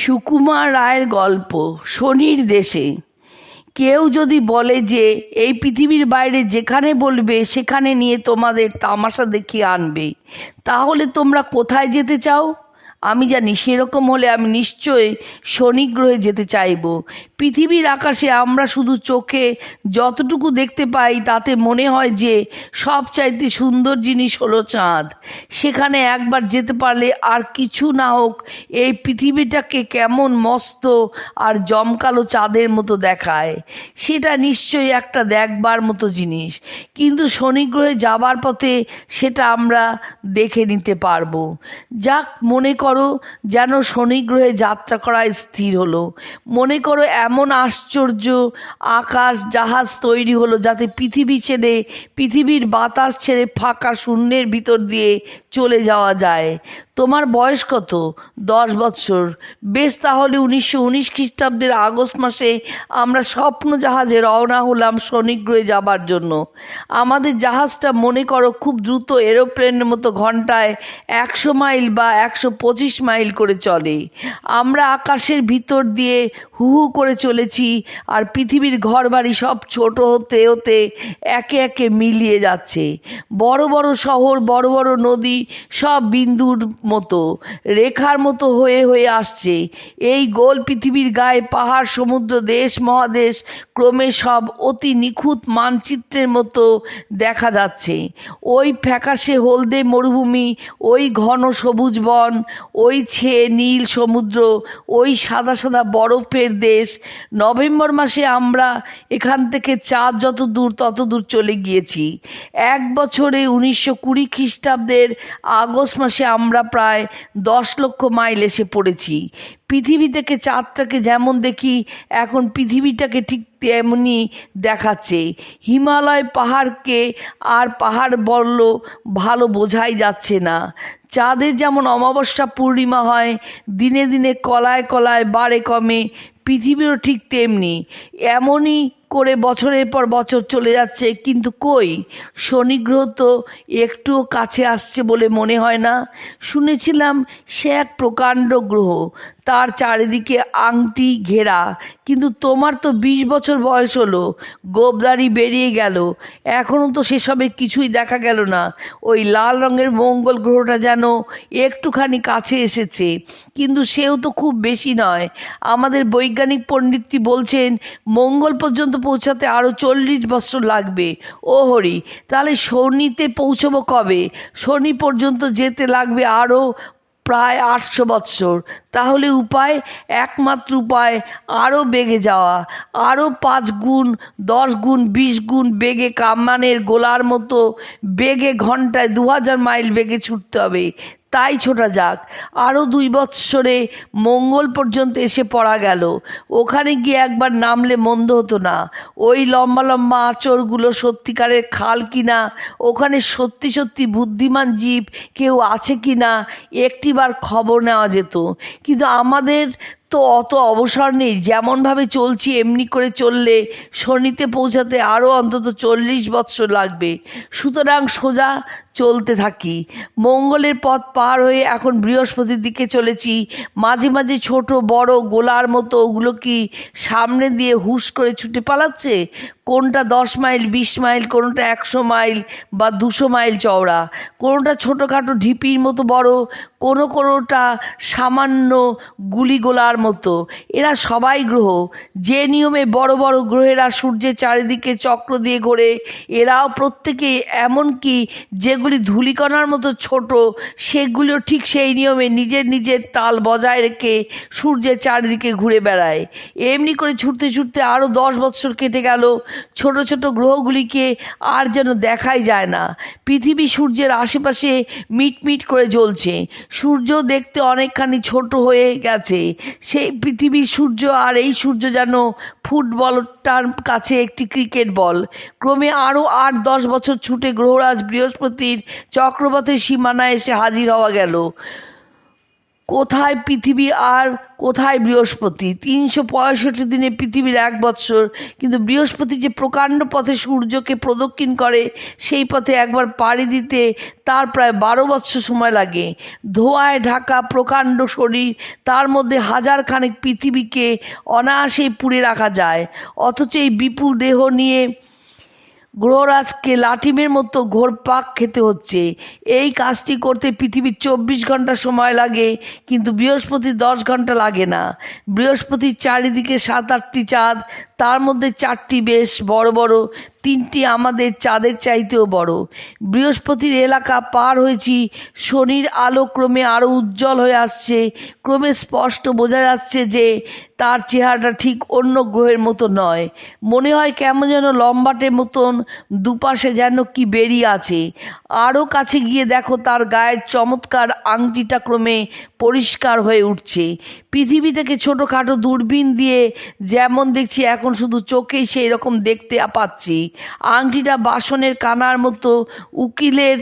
সুকুমার রায়ের গল্প শনির দেশে। কেউ যদি বলে যে, এই পৃথিবীর বাইরে যেখানে বলবে, সেখানে নিয়ে তোমাদের তামাশা দেখিয়ে আনবে, তাহলে তোমরা কোথায় যেতে চাও? আমি জানি সেরকম হলে আমি নিশ্চয়ই শনি গ্রহে যেতে চাইব। পৃথিবীর আকাশে আমরা শুধু চোখে যতটুকু দেখতে পাই, তাতে মনে হয় যে সব চাইতে সুন্দর জিনিস হলো চাঁদ। সেখানে একবার যেতে পারলে আর কিছু না হোক, এই পৃথিবীটাকে কেমন মস্ত আর জমকালো চাঁদের মতো দেখায়। সেটা নিশ্চয়ই একটা দেখবার মতো জিনিস। কিন্তু শনি গ্রহে যাবার পথে সেটা আমরা দেখে নিতে পারব। যাক, মনে করো যেন শনিগ্রহে যাত্রা করা স্থির হলো। মনে করো এমন আশ্চর্য আকাশ জাহাজ তৈরি হলো যাতে পৃথিবী ছেড়ে, পৃথিবীর বাতাস ছেড়ে ফাঁকা শূন্যের ভিতর দিয়ে চলে যাওয়া যায়। তোমার বয়স কত? দশ বৎসর। বেশ তাহলে উনিশশো উনিশ খ্রিস্টাব্দের আগস্ট মাসে আমরা স্বপ্ন জাহাজে রওনা হলাম শনিগ্রহে যাবার জন্য। আমাদের জাহাজটা মনে করো খুব দ্রুত এরোপ্লেনের মতো ঘন্টায় একশো মাইল বা একশো পঁচিশ মাইল করে চলে। আমরা আকাশের ভিতর দিয়ে হু হু করে চলেছি আর পৃথিবীর ঘরবাড়ি সব ছোট হতে হতে একে একে মিলিয়ে যাচ্ছে। বড় বড় শহর, বড় বড় নদী সব বিন্দুর মতো, রেখার মতো হয়ে হয়ে আসছে। এই গোল পৃথিবীর গায়ে পাহাড়, সমুদ্র, দেশ, মহাদেশ ক্রমে সব অতি নিখুঁত মানচিত্রের মতো দেখা যাচ্ছে। ওই ফ্যাকাশে হলদে মরুভূমি, ওই ঘন সবুজ বন, ওই ছে নীল সমুদ্র, ওই সাদা সাদা বরফের দেশ। নভেম্বর মাসে আমরা এখান থেকে চাঁদ যত দূর তত দূর চলে গিয়েছি। এক বছরে উনিশশো কুড়ি খ্রিস্টাব্দের আগস্ট মাসে আমরা প্রায় দশ লক্ষ মাইল এসে পড়েছি। পৃথিবী থেকে চাঁদটাকে যেমন দেখি, এখন পৃথিবীটাকে ঠিক তেমনি দেখাচ্ছে। হিমালয় পাহাড়কে আর পাহাড় বলল ভালো বোঝাই যাচ্ছে না। চাঁদের যেমন অমাবস্যা পূর্ণিমা হয়, দিনে দিনে কলায় কলায় বাড়ে কমে, পৃথিবীরও ঠিক তেমনি। এমনই করে বছরের পর বছর চলে যাচ্ছে, কিন্তু কই? শনি গ্রহ তো একটু কাছে আসছে বলে মনে হয় না। শুনেছিলাম সে এক প্রকাণ্ড গ্রহ তার চারিদিকে আংটি ঘেরা। কিন্তু তোমার তো বিশ বছর বয়স হলো, গোবদারি বেরিয়ে গেল। এখনও তো সেসবে কিছুই দেখা গেল না। ওই লাল রঙের মঙ্গল গ্রহটা যেন একটুখানি কাছে এসেছে। কিন্তু সেও তো খুব বেশি নয়। আমাদের বৈজ্ঞানিক পণ্ডিতটি বলছেন, মঙ্গল পর্যন্ত পৌঁছাতে আরও চল্লিশ বছর লাগবে। ও হরি, তাহলে শনিতে পৌঁছবো কবে? শনি পর্যন্ত যেতে লাগবে আরও প্রায় আটশো বৎসর। তাহলে উপায়, একমাত্র উপায় আরও বেগে যাওয়া। আরও পাঁচ গুণ, দশ গুণ, বিশ গুণ বেগে কামানের গোলার মতো বেগে ঘন্টায় দু হাজার মাইল বেগে ছুটতে হবে। তাই ছোটা যাক। আরও দুই বৎসরে মঙ্গল পর্যন্ত এসে পড়া গেল। ওখানে গিয়ে একবার নামলে মন্দ হতো না। ওই লম্বা লম্বা আঁচড়গুলো সত্যিকারের খাল কিনা, ওখানে সত্যি সত্যি বুদ্ধিমান জীব কেউ আছে কি না একটিবার খবর নেওয়া যেত। কিন্তু আমাদের তো অত অবসর নেই। যেমনভাবে চলছি, এমনি করে চললে শনিতে পৌঁছাতে আরও অন্তত চল্লিশ বৎসর লাগবে। সুতরাং সোজা চলতে থাকি। মঙ্গলের পথ পার হয়ে এখন বৃহস্পতির দিকে চলেছি। মাঝে মাঝে ছোট, বড়, গোলার মতো ওগুলো কি সামনে দিয়ে হুশ করে ছুটে পালাচ্ছে? কোনটা দশ মাইল, বিশ মাইল, কোনোটা একশো মাইল বা দুশো মাইল চওড়া? কোনোটা ছোটোখাটো ঢিপির মতো বড়? কোনো কোনোটা সামান্য গুলিগোলার মতো? এরা সবাই গ্রহ। যে নিয়মে বড় বড় গ্রহেরা সূর্যের চারিদিকে চক্র দিয়ে ঘোরে, এরাও প্রত্যেকে এমনকি যেগুলি ধুলিকণার মতো ছোট, সেগুলিও ঠিক সেই নিয়মে নিজের নিজের তাল বজায় রেখে সূর্যের চারিদিকে ঘুরে বেড়ায়। এমনি করে ছুটতে ছুটতে আরও দশ বৎসর কেটে গেল। ছোট ছোট গ্রহগুলিকে আর যেন দেখাই যায় না। পৃথিবী সূর্যের আশেপাশে মিটমিট করে জ্বলছে। সূর্য দেখতে অনেকখানি ছোট হয়ে গেছে। সেই পৃথিবীর সূর্য আর এই সূর্য যেন ফুটবলটার কাছে একটি ক্রিকেট বল। ক্রমে আরও আট দশ বছর ছুটে গ্রহরাজ বৃহস্পতির চক্রপথের সীমানায় এসে হাজির হওয়া গেল। কোথায় পৃথিবী আর কোথায় বৃহস্পতি? তিনশো পঁয়ষট্টি দিনে পৃথিবীর এক বৎসর। কিন্তু বৃহস্পতি যে প্রকাণ্ড পথে সূর্যকে প্রদক্ষিণ করে, সেই পথে একবার পাড়ি দিতে তার প্রায় বারো বৎসর সময় লাগে। ধোঁয়ায় ঢাকা প্রকাণ্ড শরীর, তার মধ্যে হাজার খানেক পৃথিবীকে অনায়াসেই পুড়ে রাখা যায়। অথচ এই বিপুল দেহ নিয়ে গ্রহরাজকে লাঠিমের মতো ঘোর পাক খেতে হচ্ছে। এই কাজটি করতে পৃথিবীর চব্বিশ ঘণ্টা সময় লাগে, কিন্তু বৃহস্পতি দশ ঘণ্টা লাগে না। বৃহস্পতির চারিদিকে সাত আটটি চাঁদ, তার মধ্যে চারটি বেশ বড় বড় তিনটি আমাদের চাঁদের চাইতেও বড়। বৃহস্পতির এলাকা পার হয়েছি, শনির আলো ক্রমে আরও উজ্জ্বল হয়ে আসছে। ক্রমে স্পষ্ট বোঝা যাচ্ছে যে তার চেহারাটা ঠিক অন্য গ্রহের মতো নয়। মনে হয় কেমন যেন লম্বাটে মতন দুপাশে যেন কি বেরিয়ে আছে। আরও কাছে গিয়ে দেখো তার গায়ের চমৎকার আংটিটা ক্রমে পরিষ্কার হয়ে উঠছে। পৃথিবী থেকে ছোটোখাটো দূরবীন দিয়ে যেমন দেখছি, এখন শুধু চোখেই সেই রকম দেখতে পাচ্ছি। আংটিটা বাসনের কানার মতো, উকিলের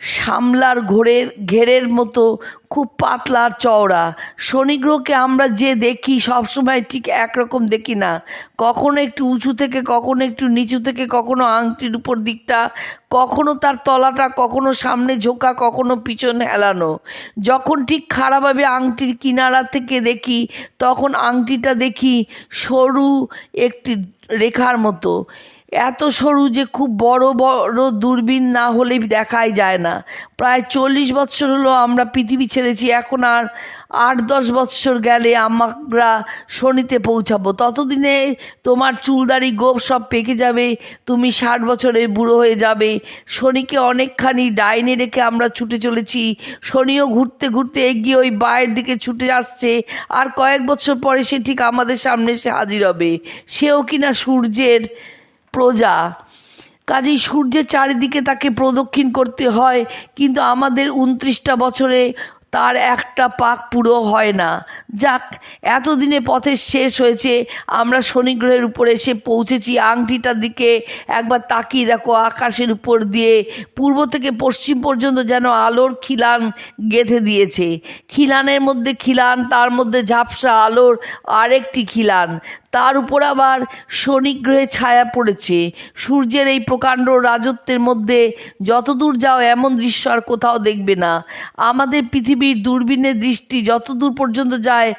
সামলার ঘোরের, ঘেরের মতো, খুব পাতলা চওড়া। শনি গ্রহকে আমরা যে দেখি সবসময় ঠিক একরকম দেখি না। কখনো একটু উঁচু থেকে, কখনো একটু নিচু থেকে, কখনো আংটির উপর দিকটা, কখনো তার তলাটা, কখনো সামনে ঝোঁকা, কখনো পিছন হেলানো যখন ঠিক খারাপভাবে আংটির কিনারা থেকে দেখি, তখন আংটিটা দেখি সরু একটি রেখার মতো। এত সরু যে খুব বড় বড় দূরবীন না হলে দেখাই যায় না। প্রায় চল্লিশ বৎসর হলো আমরা পৃথিবী ছেড়েছি, এখন আর আট, দশ বৎসর গেলে আমরা শনিতে পৌঁছাবো। ততদিনে তোমার চুলদারি গোপ সব পেকে যাবে, তুমি ষাট বছরে বুড়ো হয়ে যাবে। শনিকে অনেকখানি ডাইনে রেখে আমরা ছুটে চলেছি। শনিও ঘুরতে ঘুরতে এগিয়ে ওই বায়ের দিকে ছুটে আসছে, আর কয়েক বছর পরে সে ঠিক আমাদের সামনে এসে হাজির হবে। সেও কিনা সূর্যের প্রজা। কাজেই সূর্যের চারিদিকে তাকে প্রদক্ষিণ করতে হয়, কিন্তু আমাদের উনত্রিশটা বছরে তার একটা পাক পুরো হয় না। যাক, এতদিনে পথের শেষ হয়েছে, আমরা শনি গ্রহের উপরে এসে পৌঁছেছি। আংটিটার দিকে একবার তাকিয়ে দেখো, আকাশের উপর দিয়ে পূর্ব থেকে পশ্চিম পর্যন্ত যেন আলোর খিলান গেঁথে দিয়েছে। খিলানের মধ্যে খিলান, তার মধ্যে ঝাপসা আলোর আরেকটি খিলান। তার উপর আবার শনি গ্রহে ছায়া পড়েছে। সূর্যের এই প্রকাণ্ড রাজত্বের মধ্যে যতদূর যাও এমন দৃশ্য আর কোথাও দেখবে না। আমাদের পৃথিবীর দূরবীনের দৃষ্টি যতদূর পর্যন্ত যায়,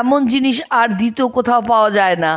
এমন জিনিস আর দ্বিতীয় কোথাও পাওয়া যায় না।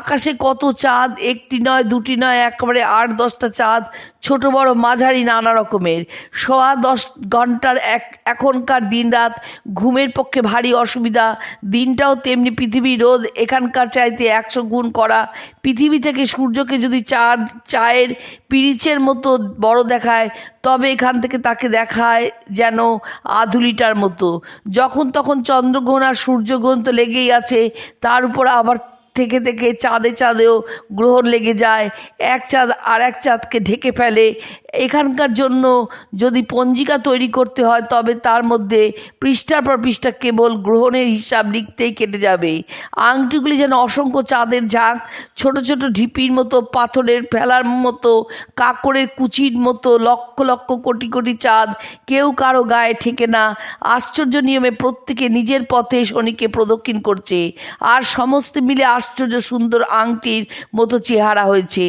আকাশে কত চাঁদ, একটি নয়, দুটি নয়, একেবারে আট, দশটা চাঁদ, ছোট, বড়, মাঝারি, নানা রকমের। সোয়া দশ ঘণ্টার এক, এখনকার দিনরাত ঘুমের পক্ষে ভারী অসুবিধা। দিনটাও তেমনি পৃথিবীর রোদ, এখানকার চাইতে একশো গুণ করা। পৃথিবী থেকে সূর্যকে যদি চাঁদ, চায়ের পিরিচের মতো বড় দেখায়, তবে এখান থেকে তাকে দেখায় যেন আধুলিটার মতো। যখন তখন চন্দ্রগ্রহণ আর সূর্যগ্রহণ তো লেগেই আছে, তার উপর আবার থেকে থেকে চাঁদে চাঁদেও গ্রহণ লেগে যায়। এক চাঁদ আর এক চাঁদকে ঢেকে ফেলে। এখানকার জন্য যদি পঞ্জিকা তৈরি করতে হয়, তবে তার মধ্যে পৃষ্ঠার পর পৃষ্ঠা কেবল গ্রহণের হিসাব লিখতেই কেটে যাবে। আংটিগুলি যেন অসংখ্য চাঁদের ঝাঁক, ছোট ছোট ঢিপির মতো, পাথরের ফেলার মতো, কাকড়ের কুচির মতো, লক্ষ লক্ষ কোটি কোটি চাঁদ কেউ কারও গায়ে ঠেকে না। আশ্চর্য নিয়মে প্রত্যেকে নিজের পথে শনিকে প্রদক্ষিণ করছে। আর সমস্ত মিলে আশ্চর্য সুন্দর আংটির মতো চেহারা হয়েছে।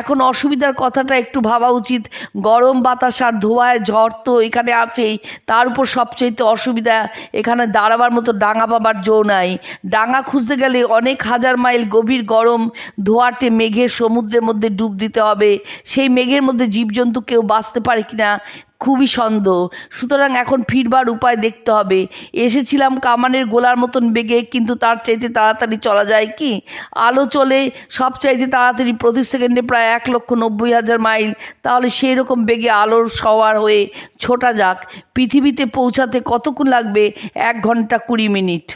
এখন অসুবিধার কথাটা একটু ভাবা উচিত। গরম বাতাস আর ধোঁয়ায় ঝড় তো এখানে আছেই। তার উপর সবচেয়ে অসুবিধা, এখানে দাঁড়াবার মতো ডাঙা পাবার জো নাই। ডাঙা খুঁজতে গেলে অনেক হাজার মাইল গভীর গরম ধোয়াটে মেঘের সমুদ্রের মধ্যে ডুব দিতে হবে। সেই মেঘের মধ্যে জীবজন্তু কেউ বাঁচতে পারে কিনা খুবই সন্দেহ সুতরাং এখন ফিরবার উপায় দেখতে হবে। এসেছিলাম কামানের গোলার মতন বেগে, কিন্তু তার চাইতে তাড়াতাড়ি চলা যায় কি? আলো চলে, সব চাইতে তাড়াতাড়ি প্রতি সেকেন্ডে প্রায় এক লক্ষ নব্বই হাজার মাইল। তাহলে সেই রকম বেগে আলোর সওয়ার হয়ে ছোটা যাক। পৃথিবীতে পৌঁছাতে কতক্ষণ লাগবে? এক ঘণ্টা কুড়ি মিনিট।